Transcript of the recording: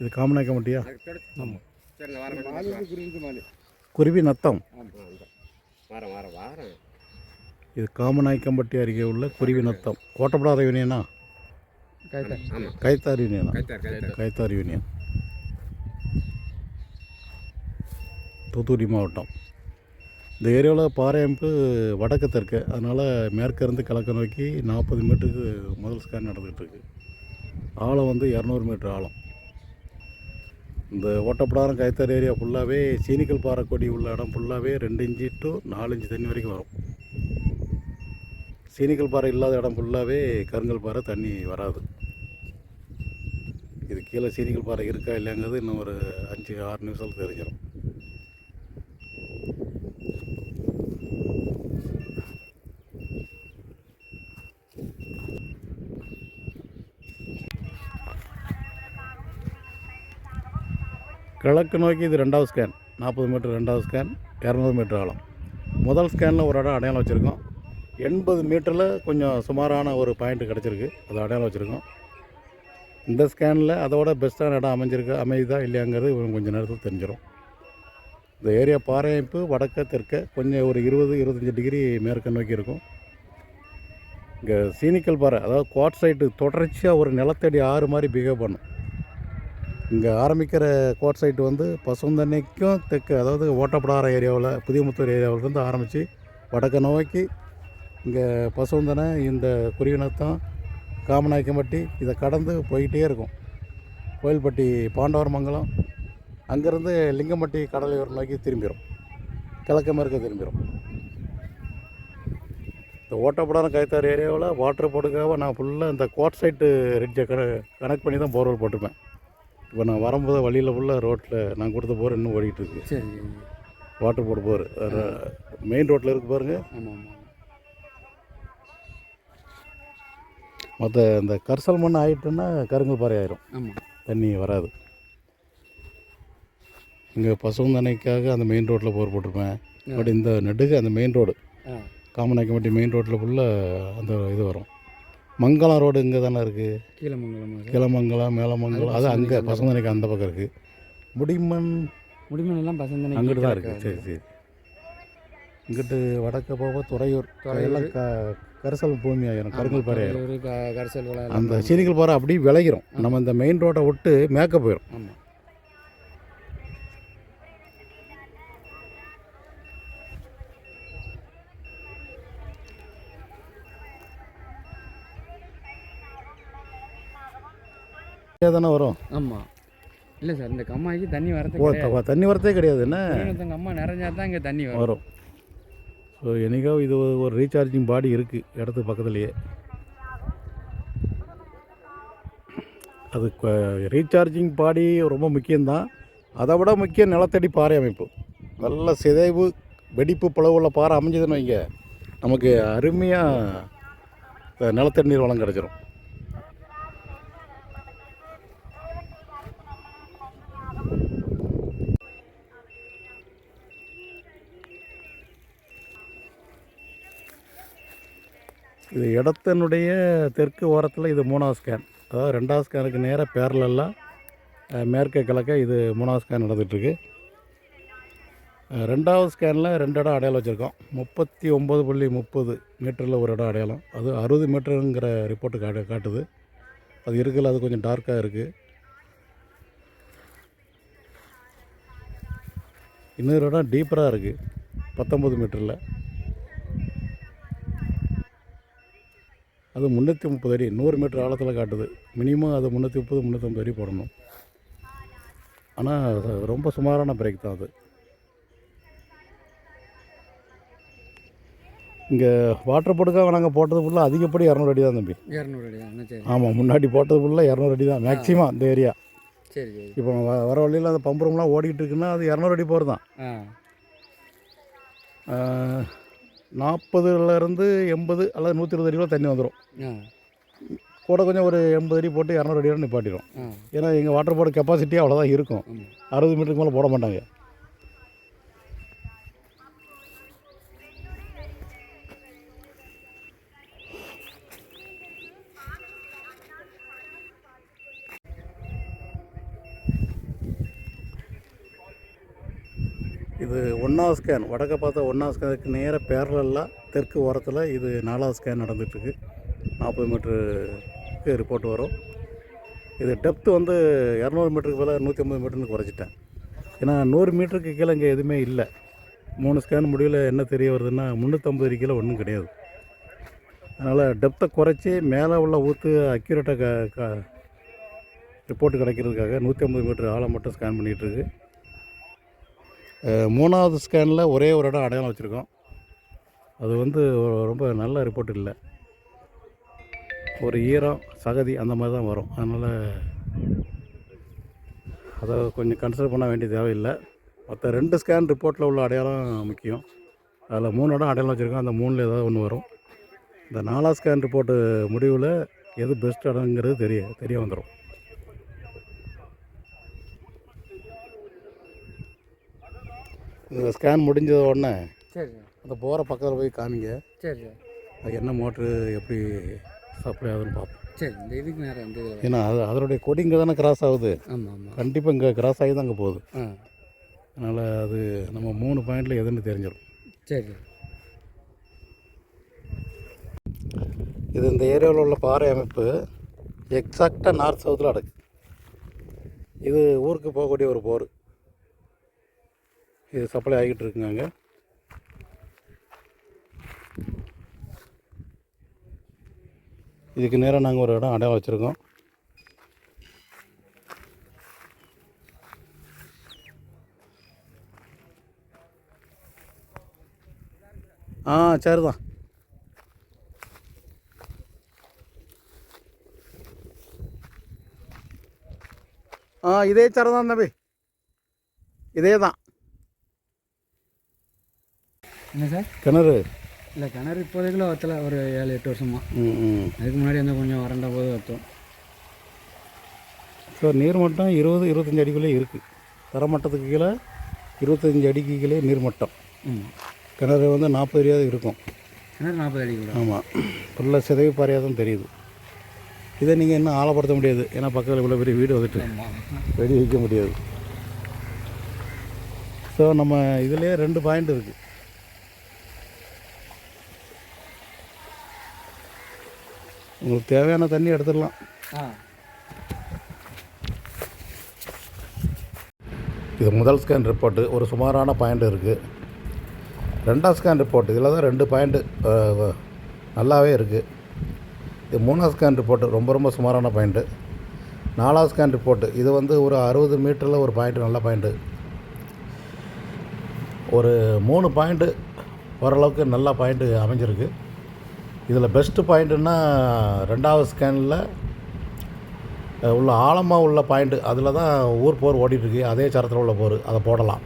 இது காமநாயக்கம்பட்டியா ஆமாம் சரி நான் வரேன் குருவி நத்தம். வரேன் வரேன் வரேன். இது காமநாயக்கம்பட்டி அருகே உள்ள குருவி நத்தம். கோட்டப்படாத யூனியனா? ஆமாம் கைத்தார் யூனியனா? கைத்தார் யூனியன். தூத்துக்குடி மாவட்டம். இந்த ஏரியாவில் பாறை அமைப்பு வடக்கு தெற்கு. அதனால் மேற்கிருந்து கிழக்கு நோக்கி நாற்பது மீட்டருக்கு முதல் ஸ்கேன் நடந்துகிட்டு இருக்கு. ஆழம் வந்து இரநூறு மீட்டர் ஆழம். இந்த ஓட்டப்படாரம் கைத்தார் ஏரியா ஃபுல்லாகவே சீனிக்கல் பாறை கொடி உள்ள இடம் ஃபுல்லாகவே ரெண்டு இன்ச்சு டு நாலு இன்ச்சு தண்ணி வரைக்கும் வரும். சீனிக்கல் பாறை இல்லாத இடம் ஃபுல்லாகவே கருங்கல் பாறை தண்ணி வராது. இது கீழே சீனிக்கல் பாறை இருக்கா இல்லைங்கிறது இன்னும் ஒரு அஞ்சு ஆறு நிமிஷத்தில் தெரிஞ்சிடும் கிழக்கு நோக்கி இது ரெண்டாவது ஸ்கேன் நாற்பது மீட்டர் ரெண்டாவது ஸ்கேன் இரநூறு மீட்டர் ஆழம். முதல் ஸ்கேனில் ஒரு இடம் அடையாளம் வச்சுருக்கோம். எண்பது மீட்டரில் கொஞ்சம் சுமாரான ஒரு பாயிண்ட் கிடச்சிருக்கு. அது அடையாளம் வச்சுருக்கோம். இந்த ஸ்கேனில் அதோட பெஸ்ட்டான இடம் அமைஞ்சிருக்கு அமையுதா இல்லையாங்கிறது இவங்க கொஞ்சம் நேரத்தில் தெரிஞ்சிடும் இந்த ஏரியா பாறையமைப்பு வடக்க தெற்க கொஞ்சம் ஒரு இருபது இருபத்தஞ்சி டிகிரி மேற்க நோக்கி இருக்கும். இங்கே சீனிக்கல் பாறை அதாவது குவாட்சைட்டு தொடர்ச்சியாக ஒரு நிலத்தடி ஆறு மாதிரி பிஹேவ் பண்ணும். இங்கே ஆரம்பிக்கிற கோட் சைட்டு வந்து பசுந்தன்னைக்கும் தெற்கு அதாவது ஓட்டப்படார ஏரியாவில் புதியமுத்தூர் ஏரியாவிலேருந்து ஆரம்பித்து வடக்க நோக்கி இங்கே பசுந்தனை இந்த குருவினத்தம் காமநாயக்கம்பட்டி இதை கடந்து போயிட்டே இருக்கும். கோயில்பட்டி பாண்டவரமங்கலம் அங்கேருந்து லிங்கம்பட்டி கடலையூர் நோக்கி திரும்பிடும் கிழக்கு மேற்க திரும்பிடும் இந்த ஓட்டப்படாரம் கைத்தார் ஏரியாவில் வாட்டர் போட்டுக்காக நான் ஃபுல்லாக இந்த கோட் சைட்டு ரெட்ஜை கனெக்ட் பண்ணி தான் போர்வெல் போட்டிருப்பேன். இப்போ நான் வரும்போது வழியில் ஃபுல்லாக ரோட்டில் நான் கொடுத்த போர் இன்னும் ஓடிட்டு இருக்கு சரி வாட்டர் போர்டு போர். மெயின் ரோட்டில் இருக்கு பாருங்க. ஆமாம் ஆமாம் மற்ற இந்த கரிசல் மண் ஆயிட்டுன்னா கருங்கல் பாறை ஆயிரும். ஆமாம் தண்ணி வராது. இங்கே பசுந்தனைக்காக அந்த மெயின் ரோட்டில் போர் போட்டிருப்பேன். பட் இந்த நெடுகு அந்த மெயின் ரோடு காமநாயக்கம்பட்டி மெயின் ரோட்டில் ஃபுல்லாக அந்த இது வரும். மங்கலம் ரோடு இங்கே தானே இருக்குது கீழமங்கலம் அது. கிளமங்கலம் மேலமங்கலம் அது அங்கே பசுந்தனைக்கு அந்த பக்கம் இருக்குது முடிமண் முடிமன். எல்லாம் பசந்தனை அங்கிட்டு தான் இருக்குது சரி சரி. இங்கிட்டு வடக்க போக துறையூர். எல்லாம் க கரிசல் பூமி ஆயிரும் கருங்கல் பாறை ஆயிரும். கரிசல் அந்த சீனிக்கல் பாறை அப்படியே விளைகிறோம் நம்ம இந்த மெயின் ரோட்டை விட்டு மேக்க போயிடும் ஆமாம் தானே வரும்? ஆமாம் இல்லை சார் இந்த கம்மாய்க்கு தண்ணி வரது ஓ தண்ணி வரதே கிடையாது என்ன? அம்மா நிறைஞ்சா தான் இங்கே தண்ணி வரும். வரும். ஸோ எனக்கோ இது ஒரு- ரீசார்ஜிங் பாடி இருக்குது இடத்துக்கு பக்கத்துலேயே. அது ரீசார்ஜிங் பாடி ரொம்ப முக்கியம்தான். அதை விட முக்கியம் நிலத்தடி பாறை அமைப்பு. நல்ல சிதைவு வெடிப்பு பிளவுள்ள பாறை அமைஞ்சதுன்னு வைங்க. நமக்கு அருமையாக நிலத்தடி நீர் வளம் கிடச்சிரும். இது இடத்தினுடைய தெற்கு ஓரத்தில் இது மூணாவது ஸ்கேன் அதாவது ரெண்டாவது ஸ்கேனுக்கு நேராக பேரலெல்லாம் மேற்க கிழக்க இது மூணாவது ஸ்கேன் நடந்துகிட்ருக்கு ரெண்டாவது ஸ்கேனில் ரெண்டு இடம் அடையாளம் வச்சுருக்கோம். முப்பத்தி ஒம்பது புள்ளி முப்பது மீட்டரில் ஒரு இடம் அடையாளம். அது அறுபது மீட்டருங்கிற ரிப்போர்ட்டு காட்டு காட்டுது. அது இருக்குல்ல அது கொஞ்சம் டார்க்காக இருக்குது இன்னொரு இடம் டீப்பராக இருக்குது பத்தொம்பது மீட்டரில். அது முந்நூற்றி முப்பது அடி நூறு மீட்டர் ஆழத்தில் காட்டுது. மினிமம் அது முந்நூற்றி முப்பது முந்நூற்றம்பது அடி போடணும். ஆனால் ரொம்ப சுமாரான பிரேக் தான் அது. இங்கே வாட்டர் போட்டுக்காக நாங்கள் போட்டது ஃபுல்லாக அதிகப்படி இரநூறு அடி தான் தம்பி. இரநூறு அடி தான் ஆமாம் முன்னாடி போட்டது ஃபுல்லாக இரநூறு அடி தான் மேக்ஸிமம் இந்த ஏரியா சரி இப்போ வர வழியில் அந்த பம்பு ரூம்லாம் ஓடிக்கிட்டு இருக்குன்னா அது இரநூறு அடி போகிறது தான் நாற்பதுலேருந்து எண்பது அல்லது நூற்றி இருபது அடிக்குள்ள தண்ணி வந்துடும் கூட கொஞ்சம் ஒரு எண்பது அடி போட்டு இரநூறு அடியோட நிப்பாட்டிடும் ஏன்னா எங்கள் வாட்டர் போர்டு கெப்பாசிட்டி அவ்வளோதான் இருக்கும். அறுபது மீட்டருக்கு மேலே போட மாட்டாங்க. இது ஒன்றாவது ஸ்கேன் வடக்க பார்த்தா ஒன்றாவது ஸ்கேனுக்கு நேராக பேரலெல்லாம் தெற்கு ஓரத்தில் இது நாலாவது ஸ்கேன் நடந்துகிட்ருக்கு நாற்பது மீட்டருக்கு ரிப்போர்ட் வரும். இது டெப்த்து வந்து இரநூறு மீட்டருக்கு பதிலாக நூற்றி ஐம்பது மீட்டர்னு குறைச்சிட்டேன். ஏன்னா நூறு மீட்டருக்கு கீழே இங்கே எதுவுமே இல்லை. மூணு ஸ்கேன் முடிவில் என்ன தெரிய வருதுன்னா முந்நூற்றம்பது கீழே ஒன்றும் கிடையாது. அதனால் டெப்த்தை குறைச்சி மேலே உள்ள ஊற்று அக்யூரேட்டாக க க ரிப்போர்ட் கிடைக்கிறதுக்காக நூற்றி ஐம்பது மீட்டர் ஆழம் மட்டும் ஸ்கேன் பண்ணிகிட்ருக்கு மூணாவது ஸ்கேனில் ஒரே ஒரு இடம் அடையாளம் வச்சுருக்கோம். அது வந்து ரொம்ப நல்ல ரிப்போர்ட் இல்லை. ஒரு ஈரம் சகதி அந்த மாதிரி தான் வரும். அதனால் அதை கொஞ்சம் கன்சிடர் பண்ண வேண்டிய தேவையில்லை. மற்ற ரெண்டு ஸ்கேன் ரிப்போர்ட்டில் உள்ள அடையாளம் முக்கியம். அதில் மூணு இடம் அடையாளம் வச்சுருக்கோம். அந்த மூணில் ஏதாவது ஒன்று வரும். இந்த நாலாவது ஸ்கேன் ரிப்போர்ட்டு முடிவில் எது பெஸ்ட் இடங்கிறது தெரிய தெரிய வந்துடும் இந்த ஸ்கேன் முடிஞ்ச உடனே சரி அந்த போகிற பக்கத்தில் போய் காமிங்க. சரி சார் அது என்ன மோட்ரு எப்படி சப்ளை ஆகுதுன்னு பார்ப்போம். சரி இந்த இதுக்கு நேரம் இதில் ஏன்னா அது அதனுடைய கொடி இங்கே தானே கிராஸ் ஆகுது. ஆமாம் ஆமாம் கண்டிப்பாக இங்கே கிராஸ் ஆகி தான் அங்கே போகுது. ஆ. அதனால் அது நம்ம மூணு பாயிண்டில் எதுன்னு தெரிஞ்சிடும். சரி இது இந்த ஏரியாவில் உள்ள பாறை அமைப்பு எக்ஸாக்டாக நார்த் சவுத்தில் அடக்கு. இது ஊருக்கு போகக்கூடிய ஒரு போர். இது சப்ளை ஆகிட்டு இருக்குங்க அங்கே. இதுக்கு நேராக நாங்கள் ஒரு இடம் அடையாளம் வச்சுருக்கோம். ஆ சரிதான் ஆ இதே சரம் தான் தம்பி. இதே தான் என்ன சார்? கிணறு. இல்லை கிணறு இப்போதைக்குள்ள வத்தல ஒரு ஏழு எட்டு வருஷமா. அதுக்கு முன்னாடி வந்து கொஞ்சம் வறண்ட போது வத்தோம் ஸோ நீர்மட்டம் இருபது இருபத்தஞ்சி அடிக்குள்ளே இருக்குது தரமட்டத்துக்கு கீழே இருபத்தஞ்சி அடிக்கு கீழே நீர்மட்டம் ம். கிணறு வந்து நாற்பது அடியாவது இருக்கும். கிணறு நாற்பது அடி ஆமாம் ஃபுல்லாக சிதைவு பாறையாக தான் தெரியுது. இதை நீங்கள் இன்னும் ஆழப்படுத்த முடியாது. ஏன்னா பக்கத்தில் இவ்வளோ பெரிய வீடு வந்துட்டு. வெடி வைக்க முடியாது. ஸோ நம்ம இதுலேயே ரெண்டு பாயிண்ட் இருக்குது உங்களுக்கு தேவையான தண்ணி எடுத்துடலாம். ஆ. இது முதல் ஸ்கேன் ரிப்போர்ட்டு ஒரு சுமாரான பாயிண்ட் இருக்குது ரெண்டாம் ஸ்கேன் ரிப்போர்ட் இதில் தான் ரெண்டு பாயிண்ட்டு நல்லாவே இருக்குது இது மூணாவது ஸ்கேன் ரிப்போர்ட்டு ரொம்ப ரொம்ப சுமாரான பாயிண்ட்டு நாலாவது ஸ்கேன் ரிப்போர்ட்டு இது வந்து ஒரு அறுபது மீட்டரில் ஒரு பாயிண்ட்டு நல்ல பாயிண்ட்டு ஒரு மூணு பாயிண்ட்டு ஓரளவுக்கு நல்ல பாயிண்ட்டு அமைஞ்சிருக்கு. இதில் பெஸ்ட்டு பாயிண்ட்டுன்னா ரெண்டாவது ஸ்கேனில் உள்ள ஆழமாக உள்ள பாயிண்ட்டு அதில் தான் ஊர் போர் ஓடிட்டுருக்கு அதே சரத்தில் உள்ள போர் அதை போடலாம்.